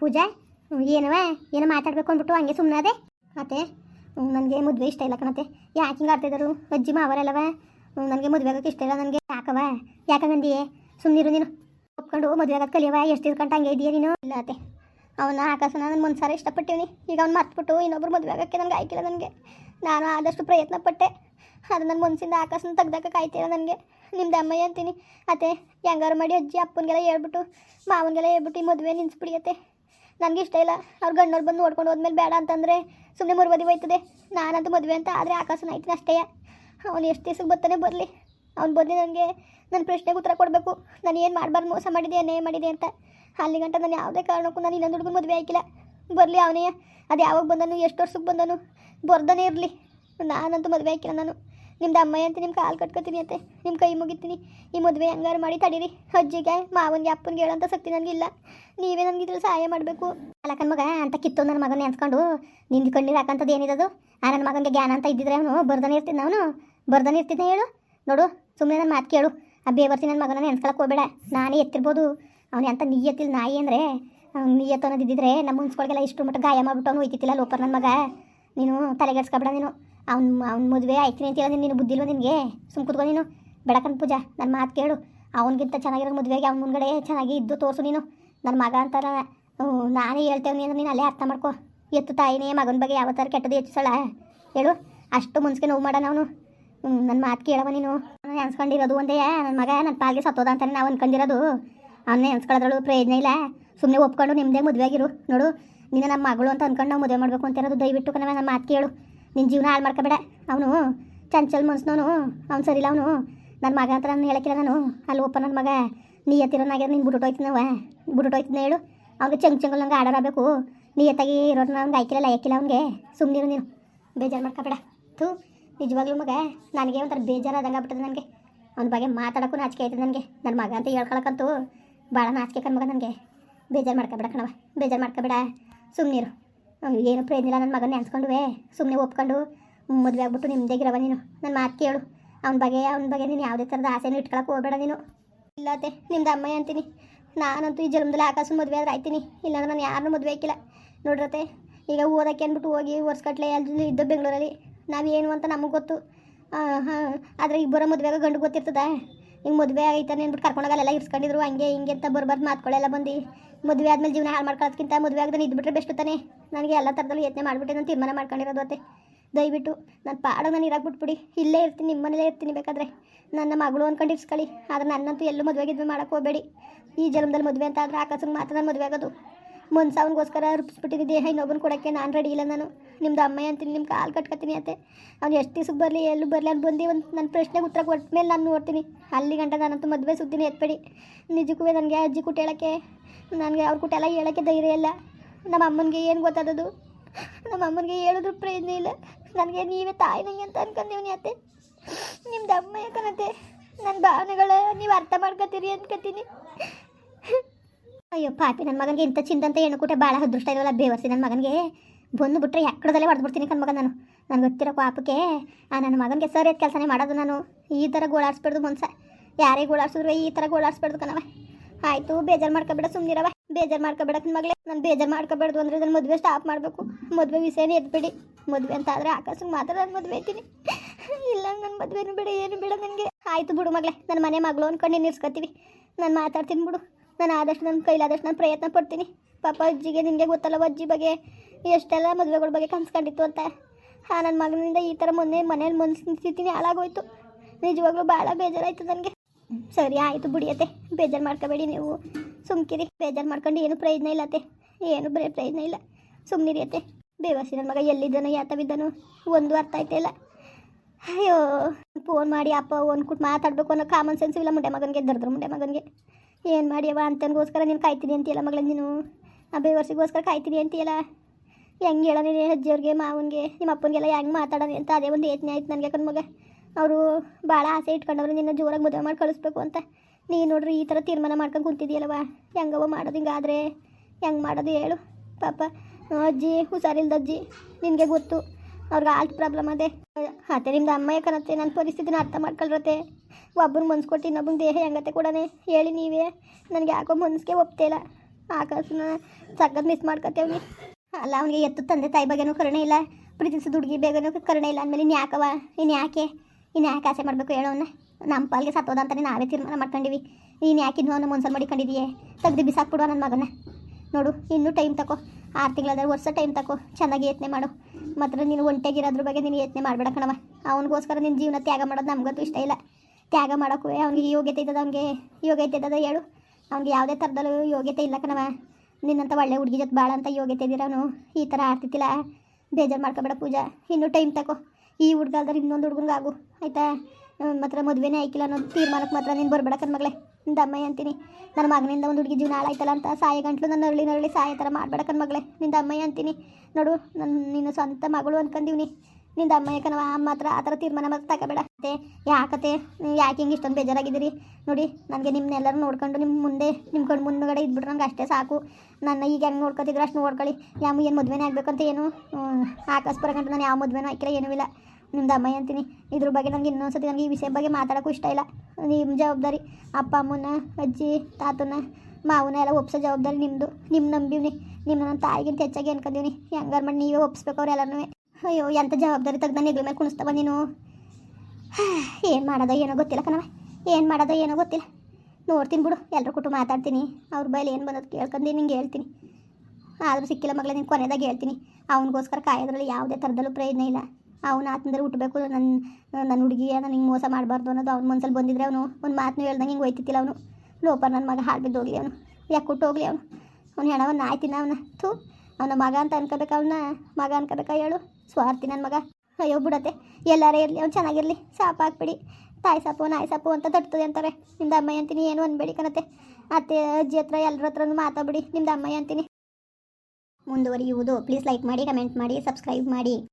ಪೂಜಾ? ಏನವ? ಏನೋ ಮಾತಾಡ್ಬೇಕು ಅಂದ್ಬಿಟ್ಟು ಹಂಗೆ ಸುಮ್ಮನೆ ಅದೇ. ಅತ್ತೆ ನನಗೆ ಮದುವೆ ಇಷ್ಟ ಇಲ್ಲ ಕಣತ್ತೆ. ಯಾಕೆ ಹಿಂಗೆ ಆಡ್ತಿದ್ದರು ಅಜ್ಜಿ ಮಾವರಲ್ಲವ ನನಗೆ ಮದುವೆ ಆಗೋಕೆ ಇಷ್ಟ ಇಲ್ಲ, ನನಗೆ ಯಾಕವ ಸುಮ್ಮನೆ ಸುಮ್ಮನಿರು ನೀನು. ಒಪ್ಕೊಂಡು ಮದುವೆ ಆಗೋದು ಕಲಿಯವ ಎಷ್ಟು ಇದ್ಕೊಂಡು ಹಂಗೆ ಇದೆಯಾ ನೀನು? ಇಲ್ಲ ಅತ್ತೆ. ಅವನ ನಾನು ಮನ್ಸಾರ ಇಷ್ಟಪಟ್ಟಿವ್ನಿ. ಈಗ ಅವ್ನು ಮರ್ತ್ಬಿಟ್ಟು ಇನ್ನೊಬ್ರು ಮದುವೆ ಆಗೋಕ್ಕೆ ನನಗೆ ಆಯ್ಕಿಲ್ಲ ನನಗೆ. ನಾನು ಆದಷ್ಟು ಪ್ರಯತ್ನ ಪಟ್ಟೆ ಅದು ನನ್ನ ಮನಸ್ಸಿಂದ ಆಕಾಶನ ತೆಗ್ದಕ್ಕೆ ಕಾಯ್ತಿಲ್ಲ ನನಗೆ. ನಿಮ್ದು ಅಮ್ಮ ಅಂತೀನಿ. ಅತ್ತೆ, ಹೆಂಗಾರು ಮಾಡಿ ಅಜ್ಜಿ, ಅಪ್ಪನಿಗೆಲ್ಲ ಹೇಳ್ಬಿಟ್ಟು, ಮಾವನಿಗೆಲ್ಲ ಹೇಳ್ಬಿಟ್ಟು ಈ ಮದುವೆ ನಿನ್ಸ್ಬಿಡಿಯತ್ತೆ ನನಗೆ ಇಷ್ಟ ಇಲ್ಲ. ಅವ್ರ ಗಂಡವ್ರು ಬಂದು ನೋಡ್ಕೊಂಡು ಹೋದ್ಮೇಲೆ ಬೇಡ ಅಂತಂದರೆ ಸುಮ್ಮನೆ ಮುರುವದಿ ಹೋಯ್ತದೆ. ನಾನಂತೂ ಮದುವೆ ಅಂತ ಆದರೆ ಆಕಾಶನ ಆಯ್ತೀನಿ ಅಷ್ಟೇ. ಅವನು ಎಷ್ಟು ದಿವ್ಸಕ್ಕೆ ಬರ್ತಾನೆ ಬರಲಿ. ಅವ್ನು ಬಂದು ನನಗೆ ನನ್ನ ಪ್ರಶ್ನೆಗೆ ಉತ್ತರ ಕೊಡಬೇಕು. ನಾನು ಏನು ಮಾಡಬಾರ್ದು ಮೋಸ ಮಾಡಿದೆ ಏನೇ ಮಾಡಿದೆ ಅಂತ. ಅಲ್ಲಿ ಗಂಟ ನಾನು ಯಾವುದೇ ಕಾರಣಕ್ಕೂ ನಾನು ಇನ್ನೊಂದು ಹುಡುಗನ ಮದುವೆ ಆಯ್ಕಿಲ್ಲ ಬರಲಿ ಅವನೇ. ಅದು ಯಾವಾಗ ಬಂದನು, ಎಷ್ಟು ವರ್ಷಕ್ಕೆ ಬಂದನು, ಬರ್ದನೇ ಇರಲಿ. ನಾನಂತೂ ಮದುವೆ ಆಯ್ಕಿಲ್ಲ ನಾನು. ನಿಮ್ದು ಅಮ್ಮ ಅಂತ ನಿಮ್ಮ ಕಾಲು ಕಟ್ಕೋತೀನಿ ಅಂತೆ ನಿಮ್ಮ ಕೈ ಮುಗಿತೀನಿ. ಈ ಮದುವೆ ಹೆಂಗಾರು ಮಾಡಿ ತಡೀರಿ. ಅಜ್ಜಿಗೆ, ಮಾವನಿಗೆ, ಅಪ್ಪನಿಗೆ ಹೇಳೋಂಥ ಶಕ್ತಿ ನನಗಿಲ್ಲ. ನೀವೇ ನನಗೆ ಇದ್ರಲ್ಲಿ ಸಹಾಯ ಮಾಡಬೇಕು. ಅಲ್ಲಕ್ಕನ ಮಗ, ಅಂತ ಕಿತ್ತು ನನ್ನ ಮಗನ ನೆನ್ಸ್ಕೊಂಡು ನಿಂದು ಕಣ್ಣೀರು ಹಾಕಂಥದ್ದು ಏನಿದದು? ಆ ನನ್ನ ಮಗನಿಗೆ ಜ್ಞಾನ ಅಂತ ಇದ್ದಿದ್ರೆ ಅವನು ಬರ್ದಾನೆ ಇರ್ತಿದ್ದ ಅವನು? ಬರ್ದಾನೆ ಇರ್ತಿದ್ದ ಹೇಳು? ನೋಡು ಸುಮ್ಮನೆ ನನ್ನ ಮಾತು ಕೇಳು. ಆ ಬೇವರ್ಸಿ ನನ್ನ ಮಗನ ನೆನ್ಸ್ಕೊಳಕ್ಕೆ ಹೋಗ್ಬೇಡ. ನಾನೇ ಎತ್ತಿರ್ಬೋದು. ಅವನು ಅಂತ ನಿಯತ್ತಿಲ್ಲ ನಾಯಿ ಅಂದರೆ, ಅವ್ನು ನಿಯತ್ತು ಅನ್ನೋದಿದ್ದಿದ್ರೆ ನಮ್ಮ ಮುನ್ಸ್ಕೊಳಗೆಲ್ಲ ಇಷ್ಟು ಮಟ್ಟ ಗಾಯ ಮಾಡಿಬಿಟ್ಟು ಅವನು ಹೋಯ್ತಿತ್ತಿಲ್ಲ ಲೋಪರ್ ನನ್ನ ಮಗ. ನೀನು ತಲೆಗೆಡ್ಸ್ಕೊಬೇಡ ನೀನು. ಅವ್ನು, ಅವ್ನ ಮದುವೆ ಅಂತ ಹೇಳಿದ್ರೆ ನೀನು ಬುದ್ಧಿಲ್ವ ನಿನಗೆ? ಸುಮ್ ಕುತ್ಕೊಂಡು ನೀನು. ಬೆಳಕನ್ ಪೂಜಾ ನನ್ನ ಮಾತು ಕೇಳು. ಅವನಿಗಿಂತ ಚೆನ್ನಾಗಿರೋ ಮದುವೆಗೆ ಅವ್ನ ಮುಂದ್ಗಡೆ ಚೆನ್ನಾಗಿ ಇದ್ದು ತೋರಿಸು ನೀನು. ನನ್ನ ಮಗ ಅಂತಾರ ನಾನೇ ಹೇಳ್ತೇವೆ ನೀನು ನೀನು ಅಲ್ಲೇ ಅರ್ಥ ಮಾಡ್ಕೊ. ಎತ್ತು ತಾಯಿನೇ, ಮಗನ ಬಗ್ಗೆ ಯಾವ ಥರ ಕೆಟ್ಟದ್ದು ಹೆಚ್ಚಿಸಳ ಹೇಳು, ಅಷ್ಟು ಮುನ್ಸ್ಕೆ ನೋವು ಮಾಡೋಣ ಅವನು. ನನ್ನ ಮಾತು ಕೇಳವ ನೀನು. ನಾನು ನೆನ್ಸ್ಕೊಂಡಿರೋದು ಒಂದೇ ನನ್ನ ಮಗ ನನ್ನ ಪಾಲ್ಗೆ ಸತ್ತೋದ ಅಂತಾನೆ ನಾವು ಅನ್ಕೊಂಡಿರೋದು. ಅವನ್ನೇ ನೆನ್ಸ್ಕೊಳ್ಳೋದ್ರಳು ಪ್ರಯೋಜನ ಇಲ್ಲ. ಸುಮ್ಮನೆ ಒಪ್ಕೊಂಡು ನಿಮ್ಮದೇ ಮದುವೆ ಆಗಿರು ನೋಡು ನೀನು ನಮ್ಮ ಮಗಳು ಅಂತ ಅನ್ಕೊಂಡು ನಾವು ಮದುವೆ ಮಾಡಬೇಕು ಅಂತ ಇರೋದು ದಯವಿಟ್ಟು ಕಣವೇ ನನ್ನ ಮಾತು ಕೇಳು. ನಿನ್ನ ಜೀವನ ಹಾಳು ಮಾಡ್ಕೋಬೇಡ. ಅವನು ಚಂಚಲ್ ಮನ್ಸ್ನವನು, ಅವ್ನು ಸರಿಲ್ಲ ಅವನು. ನನ್ನ ಮಗ ಅಂತ ನಾನು ಹೇಳಕ್ಕಿಲ್ಲ ನಾನು. ಅಲ್ಲಿ ಒಪ್ಪ ನನ್ನ ಮಗ ನಿಯತ್ತಿರೋನಾಗ್ಯಾರ ನೀನು ಬಿಟ್ಟು ನಾವು ಬಿಟ್ಟು ಹೋಯ್ತಿನ ಹೇಳು. ಅವ್ನಿಗೆ ಚಂಗ್ ಚಂಗಲ್ ನಂಗೆ ಆಡೋರಾಗಬೇಕು ನೀ ಎತ್ತಾಗಿ ಇರೋರು ಅವ್ನಿಗೆ ಆಯ್ಕಿಲ್ಲ ಲಯಕ್ಕಿಲ್ಲ ಅವ್ನಿಗೆ? ಸುಮ್ಮನಿರು ನೀನು. ಬೇಜಾರು ಮಾಡ್ಕೋಬೇಡ. ಥೂ, ನಿಜವಾಗ್ಲೂ ಮಗ, ನನಗೆ ಒಂಥರ ಬೇಜಾರಾದಂಗೆ ಆಗ್ಬಿಟ್ಟದೆ ನನಗೆ. ಅವ್ನ ಬಗ್ಗೆ ಮಾತಾಡೋಕ್ಕೂ ನಾಚಿಕೆ ಆಯ್ತದೆ ನನಗೆ. ನನ್ನ ಮಗ ಅಂತ ಹೇಳ್ಕೊಳಕ್ಕಂತೂ ಭಾಳ ನಾಚಿಕೆ ಕಣ್ಮಗ ನನಗೆ. ಬೇಜಾರು ಮಾಡ್ಕೋಬೇಡ ಕಣವ ಬೇಜಾರು ಮಾಡ್ಕೊಬೇಡ. ಸುಮ್ಮನಿರು ಏನು ಇಲ್ಲ ನನ್ನ ಮಗನ ನೆನೆಸ್ಕೊಂಡುವೆ ಸುಮ್ಮನೆ ಒಪ್ಕೊಂಡು ಮದುವೆ ಆಗ್ಬಿಟ್ಟು ನಿಮ್ಮದೇಗಿರವ ನೀನು. ನನ್ನ ಮಾತು ಕೇಳು. ಅವನ ಬಗ್ಗೆ ಅವನ ಬಗ್ಗೆ ನೀನು ಯಾವುದೇ ಥರದ ಆಸೆನೂ ಇಟ್ಕೊಳಕ್ಕೆ ಹೋಗಬೇಡ ನೀನು. ಇಲ್ಲತೆ ನಿಮ್ದು ಅಮ್ಮಯ್ಯ ಅಂತೀನಿ. ನಾನಂತೂ ಈ ಜನ್ಮದಲ್ಲಿ ಆಕಾಶನ ಮದುವೆ ಆದ್ರೆ ಆಯ್ತೀನಿ. ಇಲ್ಲಾಂದ್ರೆ ನಾನು ಯಾರನ್ನೂ ಮದುವೆ ಆಯ್ಕಿಲ್ಲ ನೋಡಿರತ್ತೆ ಈಗ ಓದಕ್ಕೆ ಅಂದ್ಬಿಟ್ಟು ಹೋಗಿ ವರ್ಷಗಟ್ಲೆ ಅಲ್ಲಿ ಇದ್ದ ಬೆಂಗಳೂರಲ್ಲಿ. ನಾವೇನು ಅಂತ ನಮಗೆ ಗೊತ್ತು. ಹಾಂ, ಆದರೆ ಇಬ್ಬರ ಮದುವೆಗ ಗಂಡು ಗೊತ್ತಿರ್ತದ? ಹಿಂಗೆ ಮದುವೆ ಆಗೈತಾನೆ ಅಂದ್ಬಿಟ್ಟು ಕರ್ಕೊಂಡೋಗಲ್ಲೆಲ್ಲ ಇರ್ಸ್ಕೊಂಡಿದ್ರು. ಹಂಗೆ ಹಿಂಗೆ ಅಂತ ಬರ್ಬಾರ್ದು ಮಾತ್ಗಳೆಲ್ಲ ಬಂದು ಮದುವೆ ಆದ್ಮೇಲೆ ಜೀವನ ಹಾಳು ಮಾಡ್ಕೊಳ್ಳೋದಕ್ಕಿಂತ ಮದುವೆ ಆಗದೆ ಇದ್ಬಿಟ್ರೆ ಬೆಸ್ಟ್ ತಾನೆ. ನನಗೆ ಎಲ್ಲ ಥರದಲ್ಲೂ ಯತ್ನೆ ಮಾಡಿಬಿಟ್ಟೆ, ನಾನು ತೀರ್ಮಾನ ಮಾಡ್ಕೊಂಡಿರೋದು ಅತ್ತೆ. ದಯವಿಟ್ಟು ನಾನು ಪಾಡ ನಾನು ಇರಾಕ್ ಬಿಟ್ಬಿಡಿ. ಇಲ್ಲೇ ಇರ್ತೀನಿ ನಿಮ್ಮ ಮನೇಲೇ ಇರ್ತೀನಿ ಬೇಕಾದ್ರೆ. ನನ್ನ ಮಗಳು ಅಂದ್ಕೊಂಡು ಇರ್ಸ್ಕೊಳ್ಳಿ. ಆದ್ರೆ ನನ್ನಂತೂ ಎಲ್ಲೂ ಮದುವೆಗೆ ಇದ್ಮೇಲೆ ಮಾಡೋಕ್ಕೆ ಹೋಗಬೇಡಿ. ಈ ಜನ್ಮದಲ್ಲಿ ಮದುವೆ ಅಂತ ಆದರೆ ಆಕಸಕ್ಕೆ ಮಾತ್ರ ನಾನು ಮದುವೆ ಆಗೋದು. ಮನ್ಸು ಅವನಿಗೋಸ್ಕರ ರುಪಿಸ್ಬಿಟ್ಟಿದ್ದೆ. ದೇಹ ಇನ್ನೊಬ್ಬನ ಕೊಡೋಕ್ಕೆ ನಾನು ರೆಡಿ ಇಲ್ಲ ನಾನು. ನಿಮ್ದು ಅಮ್ಮಯ್ಯ ಅಂತೀನಿ ನಿಮ್ಮ ಕಾಲು ಕಟ್ಕೊತೀನಿ ಅಂತೆ ಅವ್ನು ಎಷ್ಟು ದಿವ್ಸಕ್ಕೆ ಬರಲಿ, ಎಲ್ಲೂ ಬರಲಿ ಅಲ್ಲಿ ಬಂದು, ಒಂದು ನನ್ನ ಪ್ರಶ್ನೆಗೆ ಉತ್ತರ ಕೊಟ್ಟ ಮೇಲೆ ನಾನು ನೋಡ್ತೀನಿ. ಅಲ್ಲಿ ಗಂಟ ನಾನಂತೂ ಮದುವೆ ಸುದ್ದಿನ ಎತ್ಬೇಡಿ. ನಿಜಕ್ಕೂ ನನಗೆ ಅಜ್ಜಿ ಕುಟ್ಟ ಹೇಳೋಕ್ಕೆ, ನನಗೆ ಅವ್ರ ಕುಟ್ಟ ಎಲ್ಲ ಹೇಳೋಕ್ಕೆ ಧೈರ್ಯ ಇಲ್ಲ. ನಮ್ಮ ಅಮ್ಮನಿಗೆ ಏನು ಗೊತ್ತಾದದು ನಮ್ಮ ಅಮ್ಮನಿಗೆ ಹೇಳಿದ್ರು ಪ್ರಯೋಜನ ಇಲ್ಲ. ನನಗೆ ನೀವೇ ತಾಯಿ ನಂಗೆ ಅಂತ ಅನ್ಕೊಂಡಿವ್ನಿ ಅತ್ತೆ. ನಿಮ್ದು ಅಮ್ಮ ಯಾಕನತ್ತೆ ನನ್ನ ಭಾವನೆಗಳ ನೀವು ಅರ್ಥ ಮಾಡ್ಕೊತೀರಿ ಅನ್ಕೋತೀನಿ. ಅಯ್ಯೋ ಪಾಪಿ ನನ್ನ ಮಗನಿಗೆ ಇಂಥ ಚಿಂದಂತ ಏನು ಕೂಟ ಭಾಳ ಅದೃಷ್ಟ ಇರೋಲ್ಲ, ಬೇವರ್ಸಿ ನನ್ನ ಮಗನಿಗೆ. ಬಂದು ಬಿಟ್ಟರೆ ಎಕ್ಕಡದಲ್ಲೇ ಹೊಡೆದ್ಬಿಡ್ತೀನಿ ಕಣ್ ಮಗ ನಾನು. ನನಗೆ ಗೊತ್ತಿರೋ ಪಾಪಕ್ಕೆ, ಆ ನನ್ನ ಮಗನಿಗೆ ಸರ್ ಎದ್ದು ಕೆಲಸನೇ ಮಾಡೋದು ನಾನು. ಈ ಥರ ಗೋಳಾಡಿಸ್ಬಿಡ್ದು ಮನ್ಸ. ಯಾರೇ ಗೋಳಾಡ್ಸಿದ್ರು ಈ ಥರ ಗೋಳಾಡಿಸ್ಬಿಡ್ದು ಕಣವ ಆಯಿತು, ಬೇಜಾರು ಮಾಡ್ಕೊಬೇಡ ಸುಮ್ಮನಿರವ ಬೇಜಾರು ಮಾಡ್ಕೊಬೇಡ ನನ್ನ ಮಗಳೇ. ನಾನು ಬೇಜಾರು ಮಾಡ್ಕೊಬೇಡ್ದು ಅಂದರೆ ನನ್ನ ಮದುವೆ ಸ್ಟಾಪ್ ಮಾಡಬೇಕು. ಮದುವೆ ವಿಷಯನೇ ಎದ್ಬಿಡಿ ಮದುವೆ ಅಂತ ಆದರೆ ಆಕಾಶಕ್ಕೆ ಮಾತ್ರ ನಾನು ಮದುವೆ ಐತೀನಿ ಇಲ್ಲ ನನ್ನ ಮದುವೆನೂ ಬೇಡ, ಏನು ಬೇಡ ನನಗೆ. ಆಯಿತು ಬಿಡು ಮಗಳೇ ನನ್ನ ಮನೆ ಮಗಳು ಅಂದ್ಕೊಂಡು ನಿಲ್ಲಿಸ್ಕೊತೀವಿ. ನಾನು ಮಾತಾಡ್ತೀನಿ ಬಿಡು. ನಾನು ಆದಷ್ಟು ನನ್ನ ಕೈಲಾದಷ್ಟು ನಾನು ಪ್ರಯತ್ನ ಪಡ್ತೀನಿ. ಪಾಪ ಅಜ್ಜಿಗೆ ನಿಮಗೆ ಗೊತ್ತಲ್ಲ ಅಜ್ಜಿ ಬಗ್ಗೆ. ಎಷ್ಟೆಲ್ಲ ಮದುವೆಗಳ ಬಗ್ಗೆ ಕನ್ಸ್ಕೊಂಡಿತ್ತು ಅಂತ. ಹಾಂ ನನ್ನ ಮಗನಿಂದ ಈ ಥರ ಮೊನ್ನೆ ಮನೇಲಿ ಮನ್ಸಿನ ಸ್ಥಿತಿನೇ ಹಾಳಾಗೋಯ್ತು. ನಿಜವಾಗ್ಲೂ ಭಾಳ ಬೇಜಾರಾಯ್ತು ನನಗೆ. ಸರಿ, ಆಯಿತು ಬಿಡಿಯತ್ತೆ ಬೇಜಾರು ಮಾಡ್ಕೋಬೇಡಿ ನೀವು. ಸುಮ್ಕಿರಿ. ಬೇಜಾರು ಮಾಡ್ಕೊಂಡು ಏನು ಪ್ರಯೋಜನ ಇಲ್ಲ ಅತ್ತೆ. ಏನು ಬರೀ ಪ್ರಯೋಜನ ಇಲ್ಲ. ಸುಮ್ಮನಿರಿ ಅತ್ತೆ. ಬೇವಾಸಿ ನನ್ನ ಮಗ ಎಲ್ಲಿದ್ದಾನೋ, ಯಾತವಿದ್ದಾನೋ, ಒಂದು ಅರ್ಥ ಆಯ್ತಾ ಇಲ್ಲ. ಅಯ್ಯೋ, ಫೋನ್ ಮಾಡಿ ಅಪ್ಪ ಒಂದ್ಕುಟ್ ಮಾತಾಡಬೇಕು ಅನ್ನೋ ಕಾಮನ್ ಸೆನ್ಸ್ ಇಲ್ಲ ಮುಂಡೆ ಮಗನಿಗೆ, ದರ್ದ್ರ ಮುಂಡೆ ಮಗನಿಗೆ. ಏನು ಮಾಡ್ಯವ ಅಂತನಿಗೋಸ್ಕರ ನೀನು ಕಾಯ್ತೀನಿ ಅಂತೀಯಲ್ಲ ಮಗಳ ನೀನು? ಆ ಬೇವರ್ಸಿಗೋಸ್ಕರ ಕಾಯ್ತೀನಿ ಅಂತೀಯಲ್ಲ? ಹೆಂಗೆ ಹೇಳ ನೀನು ಅಜ್ಜಿಯವ್ರಿಗೆ, ಮಾವನಿಗೆ ನಿಮ್ಮ ಅಪ್ಪನಿಗೆಲ್ಲ ಹೆಂಗೆ ಮಾತಾಡೋಣ ಅಂತ ಅದೇ ಒಂದು ಯೋಚನೆ ಆಯ್ತು ನನಗೆ ಕಣ್ಮಗ ಅವರು ಭಾಳ ಆಸೆ ಇಟ್ಕೊಂಡವ್ರು, ನಿನ್ನ ಜೋರಾಗಿ ಮದುವೆ ಮಾಡಿ ಕಳಿಸ್ಬೇಕು ಅಂತ. ನೀನು ನೋಡ್ರಿ ಈ ಥರ ತೀರ್ಮಾನ ಮಾಡ್ಕೊಂಡು ಕುಂತಿದ್ದೀಯಲ್ಲವ ಹೆಂಗವ ಮಾಡೋದು ಹಿಂಗಾದ್ರೆ ಹೆಂಗೆ ಮಾಡೋದು ಹೇಳು. ಪಾಪ ಅಜ್ಜಿ ಹುಷಾರಿಲ್ದ ಅಜ್ಜಿ, ನಿನಗೆ ಗೊತ್ತು. ಅವ್ರಿಗೆ ಆಲ್ಟ್ ಪ್ರಾಬ್ಲಮ್ ಅದೇ. ಅದರಿಂದ ನಿಮ್ದು ಅಮ್ಮ ಕನತ್ತೆ ನನ್ನ ಪರಿಸ್ಥಿತಿನ ಅರ್ಥ ಮಾಡ್ಕೊಳ್ರತ್ತೆ. ಒಬ್ಬರು ಮನ್ಸು ಕೊಟ್ಟು ಇನ್ನೊಬ್ಬನ ದೇಹ ಹೆಂಗತ್ತೆ ಕೂಡ ಹೇಳಿ ನೀವೇ. ನನಗೆ ಯಾಕೋ ಮನ್ಸಿಗೆ ಒಪ್ತೇ ಇಲ್ಲ. ಆಕಾಶನ ಸಗದ್ ಮಿಸ್ ಮಾಡ್ಕೊತೇವ್ನಿ ಅಲ್ಲ, ಅವನಿಗೆ ಎತ್ತು ತಂದೆ ತಾಯಿ ಬಗ್ಗೆನೂ ಕರುಣೆ ಇಲ್ಲ. ಪ್ರೀತಿಸಿದ ಹುಡುಗಿ ಬೇಗನೂ ಕರುಣೆ ಇಲ್ಲ. ಅಂದಮೇಲೆ ಇನ್ನು ಯಾಕವ ಇನ್ನು ಯಾಕೆ? ಇನ್ನು ಯಾಕೆ ಆಸೆ ಮಾಡಬೇಕು ಹೇಳೋನ ನಮ್ಮ ಪಾಲ್ಗೆ ಸತ್ತೋದ ಅಂತಲೇ ನಾವೇ ತೀರ್ಮಾನ ಮಾಡ್ಕೊಂಡಿವಿ. ನೀನು ಯಾಕೆ ಇನ್ನೂ ಅವನ ಮನ್ಸಲ್ಲಿ ಮಾಡಿಕೊಂಡಿದೀಯೇ? ತೆಗ್ದು ಬಿಸಾಕ್ಬಿಡುವ ನನ್ನ ಮಗನ ನೋಡು, ಇನ್ನೂ ಟೈಮ್ ತಗೋ ಆರು ತಿಂಗಳಾದ್ರೆ ವರ್ಷ ಟೈಮ್ ತಗೋ ಚೆನ್ನಾಗಿ ಯತ್ನೆ ಮಾಡು. ಮಾತ್ರ ನೀನು ಒಂಟೆಗಿರೋದ್ರ ಬಗ್ಗೆ ನೀನು ಯತ್ನೆ ಮಾಡಬೇಡ ಕಣವ ಅವನಿಗೋಸ್ಕರ ನಿನ್ನ ಜೀವನ ತ್ಯಾಗ ಮಾಡೋದು ನಮಗಂತೂ ಇಷ್ಟ ಇಲ್ಲ. ತ್ಯಾಗ ಮಾಡೋಕ್ಕೂ ಅವ್ನಿಗೆ ಯೋಗ್ಯತೆ ಇದ್ದದ, ಅವ್ನಿಗೆ ಯೋಗ್ಯತೆ ಇದ್ದದ ಹೇಳು. ಅವ್ನಿಗೆ ಯಾವುದೇ ಥರದಲ್ಲೂ ಯೋಗ್ಯತೆ ಇಲ್ಲ ಕಣವ ನಿನ್ನಂಥ ಒಳ್ಳೆ ಹುಡುಗಿ ಜೊತೆ ಭಾಳ ಅಂತ ಯೋಗ್ಯತೆ ಇದ್ದೀರವನು ಈ ಥರ ಆಡ್ತಿದ್ದಿಲ್ಲ. ಬೇಜಾರು ಮಾಡ್ಕೋಬೇಡ ಪೂಜಾ. ಇನ್ನೂ ಟೈಮ್ ತಗೋ ಈ ಹುಡ್ಗಾಲ್ದ್ರೆ ಇನ್ನೊಂದು ಹುಡ್ಗಂಗಾಗು. ಆಯಿತಾ? ಮಾತ್ರ ಮದುವೆನೇ ಆಯ್ಕಿಲ್ಲ ಅನ್ನೋದು ತೀರ್ಮಾನಕ್ಕೆ ಮಾತ್ರ ನೀನು ಬರಬೇಡ ಕಣ್ಮಗಳೇ. ಅಂತೀನಿ. ನನ್ನ ಮಗನಿಂದ ಒಂದು ಹುಡುಗಿ ಜೀವನ ಹಾಳಾಯ್ತಲ್ಲ ಅಂತ ಸಾಯ ಗಂಟ್ಲು ನನ್ನ ಅರಳಿ ನರಳಿ ಸಾಯ ಥರ ಮಾಡಬೇಡ ಕಣ್ಮಗಳೇ ನಿಂದ ಅಮ್ಮಯ್ಯ ಅಂತೀನಿ. ನೋಡು ನನ್ನ ನಿನ್ನ ಸ್ವಂತ ಮಗಳು ಅನ್ಕೊಂಡಿವ್ನಿ ನಿಂದ ಅಮ್ಮಯ್ಯ ಕಣವ ಅಮ್ಮ ಹತ್ರ ಆ ಥರ ತೀರ್ಮಾನ ಮಾತ್ರ ತಗೋಬೇಡ. ಮತ್ತೆ ಯಾಕತೆ ನೀವು ಯಾಕೆ ಹಿಂಗೆ ಇಷ್ಟೊಂದು ಬೇಜಾರಾಗಿದ್ದೀರಿ? ನೋಡಿ, ನನಗೆ ನಿಮ್ಮನ್ನೆಲ್ಲರೂ ನೋಡ್ಕೊಂಡು ನಿಮ್ಮ ಮುಂದೆ ನಿಮ್ಮ ಕಣ್ಣು ಮುಂದುಗಡೆ ಇದ್ಬಿಟ್ರೆ ನಂಗೆ ಅಷ್ಟೇ ಸಾಕು. ನನ್ನ ಈಗ ಹೆಂಗೆ ನೋಡ್ಕೊತಿದ್ರು ಅಷ್ಟು ನೋಡ್ಕೊಳ್ಳಿ. ಯಾವ ಏನು ಮದುವೆನೇ ಆಗಬೇಕಂತ ಏನು ಆಕಾಶ ಬರಗಂಟು ನಾನು ಯಾವ ಮದುವೆನೂ ಹಾಕಿಲ್ಲ, ಏನೂ ಇಲ್ಲ. ನಿಮ್ದು ಅಮ್ಮಯ್ಯ ಅಂತೀನಿ. ಇದ್ರ ಬಗ್ಗೆ ನನಗೆ ಇನ್ನೊಂದ್ಸತಿ ನನಗೆ ಈ ವಿಷಯ ಬಗ್ಗೆ ಮಾತಾಡೋಕ್ಕೂ ಇಷ್ಟ ಇಲ್ಲ. ನಿಮ್ಮ ಜವಾಬ್ದಾರಿ, ಅಪ್ಪ ಅಮ್ಮನ ಅಜ್ಜಿ ತಾತನ ಮಾವನ ಎಲ್ಲ ಒಪ್ಸೋ ಜವಾಬ್ದಾರಿ ನಿಮ್ಮದು ನಿಮ್ಮ ನಂಬಿವ್ನಿ. ನಿಮ್ಮ ನನ್ನ ತಾಯಿಗಿಂತ ಹೆಚ್ಚಾಗಿ ಅನ್ಕೊಂಡಿವ್ನಿ. ಹೆಂಗಾರು ಮಾಡಿ ನೀವೇ ಒಪ್ಸ್ಬೇಕು ಅವ್ರೆಲ್ಲನೂ ಅಯ್ಯೋ ಎಂಥ ಜವಾಬ್ದಾರಿ ತೆಗ್ದು ನನ್ನ ಹೆಗ್ಲ ಮೇಲೆ ಕುಣಿಸ್ತವ ನೀನು? ಏನು ಮಾಡೋದೋ ಏನೋ ಗೊತ್ತಿಲ್ಲ ಕಣವ ಏನು ಮಾಡೋದೋ ಏನೋ ಗೊತ್ತಿಲ್ಲ. ನೋಡ್ತೀನಿ ಬಿಡು ಎಲ್ಲರೂ ಕೊಟ್ಟು ಮಾತಾಡ್ತೀನಿ. ಅವ್ರ ಬೈಲಿ ಏನು ಬಂದದ್ದು ಕೇಳ್ಕೊಂಡು ನಿಂಗೆ ಹೇಳ್ತೀನಿ. ಆದರೂ ಸಿಕ್ಕಿಲ್ಲ ಮಗಳೇ ನಿಂಗೆ ಕೊನೆದಾಗ ಹೇಳ್ತೀನಿ. ಅವನಿಗೋಸ್ಕರ ಕಾಯೋದ್ರಲ್ಲಿ ಯಾವುದೇ ಥರದಲ್ಲೂ ಪ್ರಯೋಜನ ಇಲ್ಲ. ಅವನ ಆತ್ಮದಲ್ಲಿ ಹುಟ್ಟಬೇಕು ನನ್ನ ನನ್ನ ಹುಡುಗಿಯ ನಾನು ಮೋಸ ಮಾಡಬಾರ್ದು ಅನ್ನೋದು ಅವ್ನ ಮನ್ಸಲ್ಲಿ ಬಂದಿದ್ರೆ ಅವನು ಒಂದು ಮಾತನ್ನು ಹೇಳ್ದಂಗೆ ಹಿಂಗೆ ಹೋಯ್ತಿತ್ತಿಲ್ಲ ಅವನು. ಲೋಪರ್ ನನ್ನ ಮಗ ಹಾಡು ಬಿದ್ದು ಹೋಗ್ಲಿ ಅವನು. ಯಾಕೆ ಹೋಗ್ಲಿ ಅವನು? ಅವ್ನು ಹೆಣವನ್ನ ಆಯ್ತಿನ ಅವನ. ಥೂ, ಅವನ ಮಗ ಅಂತ ಅನ್ಕೋಬೇಕು ಅವನ ಮಗ ಅನ್ಕೋಬೇಕ ಹೇಳು. ಸ್ವಾರ್ಥಿ ನನ್ನ ಮಗ. ಅಯ್ಯೋ, ಬಿಡತ್ತೆ. ಎಲ್ಲಾರೇ ಇರಲಿ, ಅವ್ನು ಚೆನ್ನಾಗಿರಲಿ. ಸಾಪ್ ಹಾಕ್ಬಿಡಿ. ತಾಯಿ ಸಾಪು, ನಾಯಿ ಸಾಪು ಅಂತ ತಟ್ತದೆ ಅಂತಾರೆ. ನಿಮ್ದು ಅಮ್ಮಯ್ಯ ಅಂತೀನಿ, ಏನು ಅನ್ಬೇಡಿ ಕಣತ್ತೆ. ಅತ್ತೆ, ಅಜ್ಜಿ ಹತ್ರ ಎಲ್ಲರ ಹತ್ರನೂ ಮಾತಾಡ್ಬಿಡಿ. ನಿಮ್ದು ಅಮ್ಮಯ್ಯ ಅಂತೀನಿ. ಮುಂದುವರಿಯುವುದು ಪ್ಲೀಸ್ ಲೈಕ್ ಮಾಡಿ ಕಮೆಂಟ್ ಮಾಡಿ ಸಬ್ಸ್ಕ್ರೈಬ್ ಮಾಡಿ.